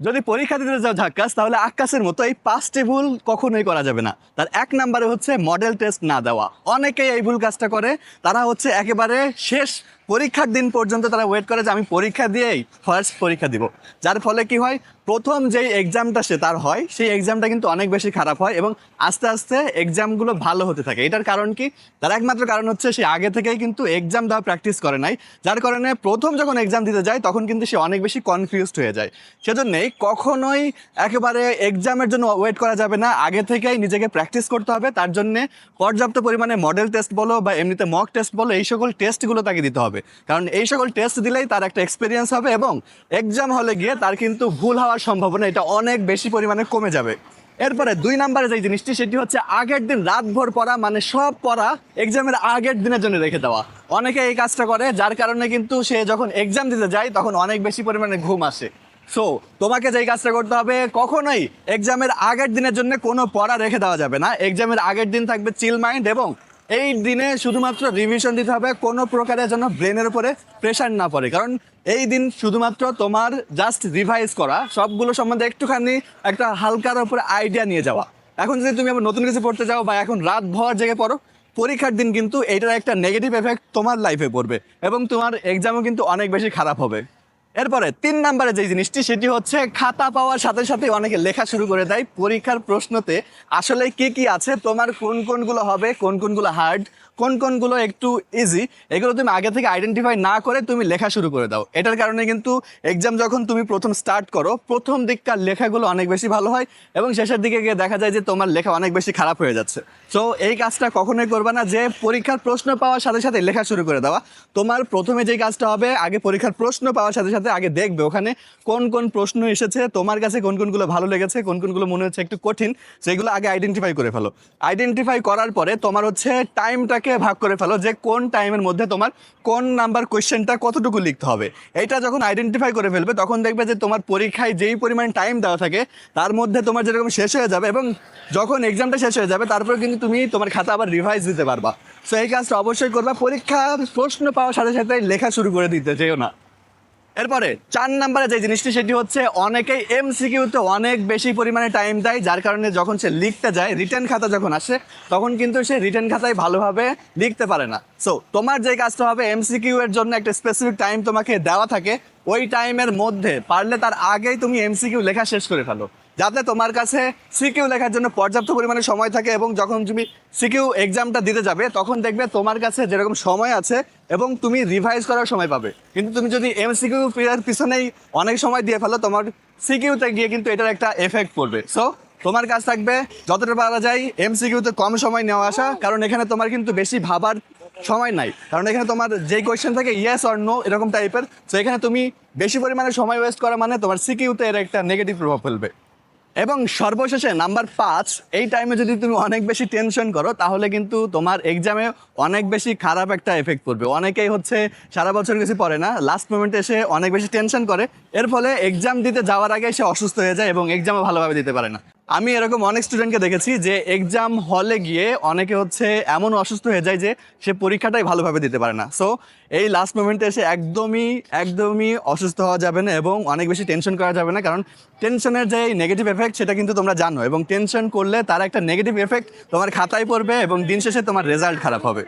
যদি পরীক্ষা দিতে যাও ঝাক্কাস, তাহলে আকাশের মতো এই পাঁচটি ভুল কখনোই করা যাবে না। তার এক নাম্বারে হচ্ছে মডেল টেস্ট না দেওয়া। অনেকেই এই ভুল কাজটা করে। তারা হচ্ছে একেবারে শেষ পরীক্ষার দিন পর্যন্ত তারা ওয়েট করে যে আমি পরীক্ষা দিয়েই ফার্স্ট পরীক্ষা দিব। যার ফলে কি হয়, প্রথম যেই এক্সামটা সে তার হয়, সেই এক্সামটা কিন্তু অনেক বেশি খারাপ হয় এবং আস্তে আস্তে এক্সামগুলো ভালো হতে থাকে। এটার কারণ কি? তার একমাত্র কারণ হচ্ছে সে আগে থেকেই কিন্তু এক্সাম দেওয়া প্র্যাকটিস করে নাই। যার কারণে প্রথম যখন এক্সাম দিতে যায়, তখন কিন্তু সে অনেক বেশি কনফিউজড হয়ে যায়। সেজন্যই কখনোই একেবারে এক্সামের জন্য ওয়েট করা যাবে না। আগে থেকেই নিজেকে প্র্যাকটিস করতে হবে। তার জন্যে পর্যাপ্ত পরিমাণে মডেল টেস্ট বলো বা এমনিতে মক টেস্ট বলো, এই সকল টেস্টগুলো তাকে দিতে হবে। কারণ এই সকল টেস্ট দিলেই তার একটা এক্সপিরিয়েন্স হবে এবং এক্সাম হলে গিয়ে তার কিন্তু ভুল হওয়ার সম্ভাবনা এটা অনেক বেশি পরিমাণে কমে যাবে। এরপরে দুই নম্বরে যে জিনিসটি, সেটি হচ্ছে আগের দিন রাতভর পড়া মানে সব পড়া এক্সামের আগের দিনের জন্য রেখে দেওয়া। অনেকে এই কাজটা করে, যার কারণে কিন্তু সে যখন এক্সাম দিতে যায়, তখন অনেক বেশি পরিমাণে ঘুম আসে। সো তোমাকে যেই কাজটা করতে হবে, কখনোই এক্সামের আগের দিনের জন্য কোনো পড়া রেখে দেওয়া যাবে না। এক্সামের আগের দিন থাকবে চিল মাইন্ড এবং এই দিনে শুধুমাত্র রিভিশন দিতে হবে, কোনো প্রকারের জন্য ব্রেনের উপরে প্রেশার না পড়ে। কারণ এই দিন শুধুমাত্র তোমার জাস্ট রিভাইজ করা, সবগুলো সম্বন্ধে একটুখানি একটা হালকার উপরে আইডিয়া নিয়ে যাওয়া। এখন যদি তুমি আবার নতুন কিছু পড়তে যাও বা এখন রাত ভর জেগে পড়ো, পরীক্ষার দিন কিন্তু এইটার একটা নেগেটিভ এফেক্ট তোমার লাইফে পড়বে এবং তোমার এক্সামও কিন্তু অনেক বেশি খারাপ হবে। এরপরে তিন নম্বরে যে জিনিসটি, সেটি হচ্ছে খাতা পাওয়ার সাথে সাথে অনেকে লেখা শুরু করে দেয়। পরীক্ষার প্রশ্নতে আসলে কি কি আছে, তোমার কোন কোনগুলো হবে, কোন কোনগুলো হার্ড কোন কোনগুলো একটু ইজি এগুলো তুমি আগে থেকে আইডেন্টিফাই না করে তুমি লেখা শুরু করে দাও। এটার কারণে কিন্তু এক্সাম যখন তুমি প্রথম স্টার্ট করো, প্রথম দিককার লেখাগুলো অনেক বেশি ভালো হয় এবং শেষের দিকে গিয়ে দেখা যায় যে তোমার লেখা অনেক বেশি খারাপ হয়ে যাচ্ছে। সো এই কাজটা কখনোই করবে না যে পরীক্ষার প্রশ্ন পাওয়ার সাথে সাথে লেখা শুরু করে দেওয়া। তোমার প্রথমে যে কাজটা হবে, আগে পরীক্ষার প্রশ্ন পাওয়ার সাথে সাথে আগে দেখবে ওখানে কোন কোন প্রশ্ন এসেছে, তোমার কাছে কোন কোনগুলো ভালো লেগেছে, কোন কোনগুলো মনে হচ্ছে একটু কঠিন, সেগুলো আগে আইডেন্টিফাই করে ফেলো। আইডেন্টিফাই করার পরে তোমার হচ্ছে টাইমটাকে ভাগ করে ফেলো যে কোন টাইমের মধ্যে তোমার কোন নাম্বার কোয়েশ্চেনটা কতটুকু লিখতে হবে। এটা যখন আইডেন্টিফাই করে ফেলবে, তখন দেখবে যে তোমার পরীক্ষায় যেই পরিমাণ টাইম দেওয়া থাকে, তার মধ্যে তোমার যেরকম শেষ হয়ে যাবে এবং যখন এক্সামটা শেষ হয়ে যাবে তারপর কিন্তু তুমি তোমার খাতা আবার রিভাইজ দিতে পারবা। সো এই কাজটা অবশ্যই করবা। পরীক্ষার প্রশ্ন পাওয়ার সাথে সাথে লেখা শুরু করে দিতে চেয়েও না। এরপরে চার নাম্বারে যে জিনিসটি, সেটি হচ্ছে অনেকেই এমসিকিউতে অনেক বেশি পরিমাণে টাইম দেয়, যার কারণে যখন সে লিখতে যায় রিটার্ন খাতা যখন আসে, তখন কিন্তু সে রিটার্ন খাতায় ভালোভাবে লিখতে পারে না। সো তোমার যে কাজটা হবে এমসিকিউ এর জন্য একটা স্পেসিফিক টাইম তোমাকে দেওয়া থাকে, ওই টাইমের মধ্যে পারলে তার আগেই তুমি এমসিকিউ লেখা শেষ করে ফেলো। যাতে তোমার কাছে সিকিউ লেখার জন্য পর্যাপ্ত পরিমাণে সময় থাকে এবং যখন তুমি সিকিউ এক্সামটা দিতে যাবে, তখন দেখবে তোমার কাছে যেরকম সময় আছে এবং তুমি রিভাইজ করার সময় পাবে। কিন্তু তুমি যদি এম সিকিউ এর পিছনেই অনেক সময় দিয়ে ফেলো, তোমার সিকিউতে গিয়ে কিন্তু এটার একটা এফেক্ট পড়বে। সো তোমার কাজ থাকবে যতটা পারা যায় এম সিকিউতে কম সময় নেওয়া আসা, কারণ এখানে তোমার কিন্তু বেশি ভাবার সময় নাই। কারণ এখানে তোমার যেই কোয়েশ্চেন থাকে ইয়েস অর নো এরকম টাইপের সো এখানে তুমি বেশি পরিমাণে সময় ওয়েস্ট করা মানে তোমার সিকিউতে এর একটা নেগেটিভ প্রভাব ফেলবে। এবং সর্বশেষে নাম্বার পাঁচ, এই টাইমে যদি তুমি অনেক বেশি টেনশন করো, তাহলে কিন্তু তোমার এক্সামে অনেক বেশি খারাপ একটা এফেক্ট পড়বে। অনেকেই হচ্ছে সারা বছর কিছু পড়ে না লাস্ট মোমেন্টে এসে অনেক বেশি টেনশন করে। এর ফলে এক্সাম দিতে যাওয়ার আগে সে অসুস্থ হয়ে যায় এবং এক্সামও ভালোভাবে দিতে পারে না। আমি এরকম অনেক স্টুডেন্টকে দেখেছি যে এক্সাম হলে গিয়ে অনেকে হচ্ছে এমন অসুস্থ হয়ে যায় যে সে পরীক্ষাটাই ভালোভাবে দিতে পারে না। সো এই লাস্ট মোমেন্টে এসে একদমই একদমই অসুস্থ হওয়া যাবে না এবং অনেক বেশি টেনশন করা যাবে না। কারণ টেনশনের যে নেগেটিভ এফেক্ট সেটা কিন্তু তোমরা জানো এবং টেনশন করলে তার একটা নেগেটিভ এফেক্ট তোমার খাতায় পড়বে এবং দিন শেষে তোমার রেজাল্ট খারাপ হবে।